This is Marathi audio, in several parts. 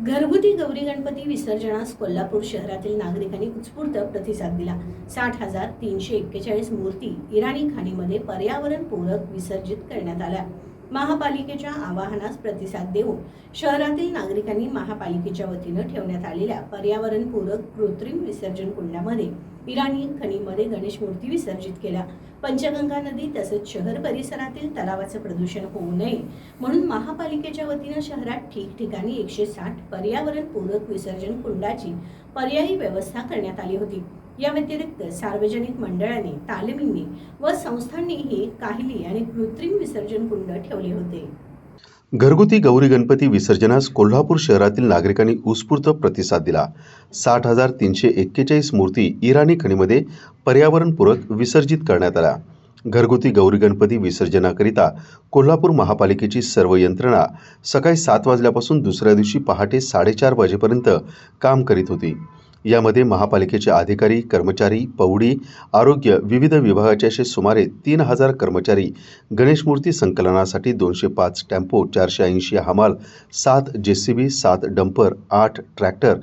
घरगुती गौरी गणपती विसर्जनास कोल्हापूर शहरातील नागरिकांनी उत्स्फूर्त प्रतिसाद दिला. साठ हजार तीनशे एक्केचाळीस मूर्ती इराणी खाणीमध्ये पर्यावरणपूरक विसर्जित करण्यात आल्या. महापालिकेच्या आवाहनास प्रतिसाद देऊन शहरातील नागरिकांनी महापालिकेच्या वतीनं ठेवण्यात आलेल्या पर्यावरणपूरक कृत्रिम विसर्जन कुंडामध्ये इराणी खणीमध्ये गणेश मूर्ती विसर्जित केल्या. पंचगंगा नदी तसेच शहर परिसरातील तलावाचं प्रदूषण होऊ नये म्हणून महापालिकेच्या वतीनं शहरात ठिकठिकाणी एकशे साठ पर्यावरणपूरक विसर्जन कुंडाची पर्यायी व्यवस्था करण्यात आली होती. या व्यतिरिक्त सार्वजनिक मंडळाने तालमींनी व संस्थांनीही काहिली आणि कृत्रिम विसर्जन कुंड ठेवले होते. घरगुती गौरी गणपती विसर्जनास कोल्हापूर शहरातील नागरिकांनी उत्स्फूर्त प्रतिसाद दिला. साठ हजार तीनशे एक्केचाळीस मूर्ती इराणी खणीमध्ये पर्यावरणपूरक विसर्जित करण्यात आल्या. घरगुती गौरी गणपती विसर्जनाकरिता कोल्हापूर महापालिकेची सर्व यंत्रणा सकाळी सात वाजल्यापासून दुसऱ्या दिवशी पहाटे साडेचार वाजेपर्यंत काम करीत होती. यामध्ये महापालिकेचे अधिकारी कर्मचारी पौडी आरोग्य विविध विभागाचे असे सुमारे तीन हजार कर्मचारी गणेश मूर्ती संकलनासाठी दोनशे पाच टेम्पो चारशे ऐंशी हमाल सात जे सी बी सात डंपर आठ ट्रॅक्टर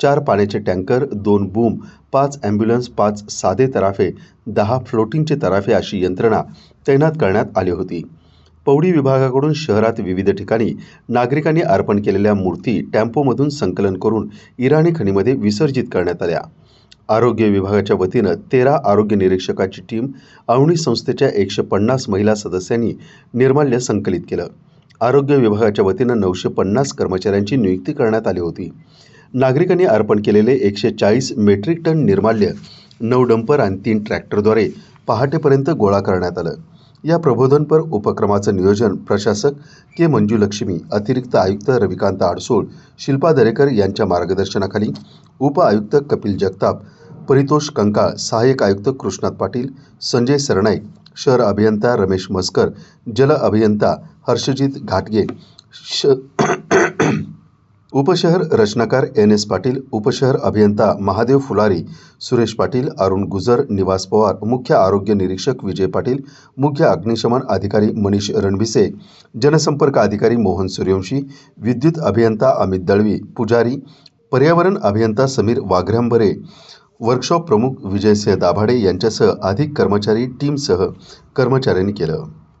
चार पाण्याचे टँकर दोन बूम पाच ॲम्ब्युलन्स पाच साधे तराफे दहा फ्लोटिंगचे तराफे अशी यंत्रणा तैनात करण्यात आली होती. पौडी विभागाकडून शहरात विविध ठिकाणी नागरिकांनी अर्पण केलेल्या मूर्ती टेम्पोमधून संकलन करून इराणी खणीमध्ये विसर्जित करण्यात आल्या. आरोग्य विभागाच्या वतीनं तेरा आरोग्य निरीक्षकाची टीम अवनी संस्थेच्या एकशे पन्नास महिला सदस्यांनी निर्माल्य संकलित केलं. आरोग्य विभागाच्या वतीनं नऊशे पन्नास कर्मचाऱ्यांची नियुक्ती करण्यात आली होती. नागरिकांनी अर्पण केलेले एकशे चाळीस मेट्रिक टन निर्माल्य नऊ डंपर आणि तीन ट्रॅक्टरद्वारे पहाटेपर्यंत गोळा करण्यात आलं. या प्रबोधनपर उपक्रमाचं नियोजन प्रशासक के मंजुलक्ष्मी अतिरिक्त आयुक्त रविकांत आडसोळ शिल्पा दरेकर यांच्या मार्गदर्शनाखाली उप आयुक्त कपिल जगताप परितोष कंकाळ सहाय्यक आयुक्त कृष्णात पाटील संजय सरनाईक शहर अभियंता रमेश मस्कर जल अभियंता हर्षजित घाटगे श उपशहर रचनाकार एन एस पाटील उपशहर अभियंता महादेव फुलारी सुरेश पाटील अरुण गुजर निवास पवार मुख्य आरोग्य निरीक्षक विजय पाटील मुख्य अग्निशमन अधिकारी मनीष रणभिसे जनसंपर्क अधिकारी मोहन सूर्यवंशी विद्युत अभियंता अमित दळवी पुजारी पर्यावरण अभियंता समीर वाघ्रंबरे वर्कशॉप प्रमुख विजयसिंह दाभाडे यांच्यासह अधिक कर्मचारी टीमसह कर्मचाऱ्यांनी केलं.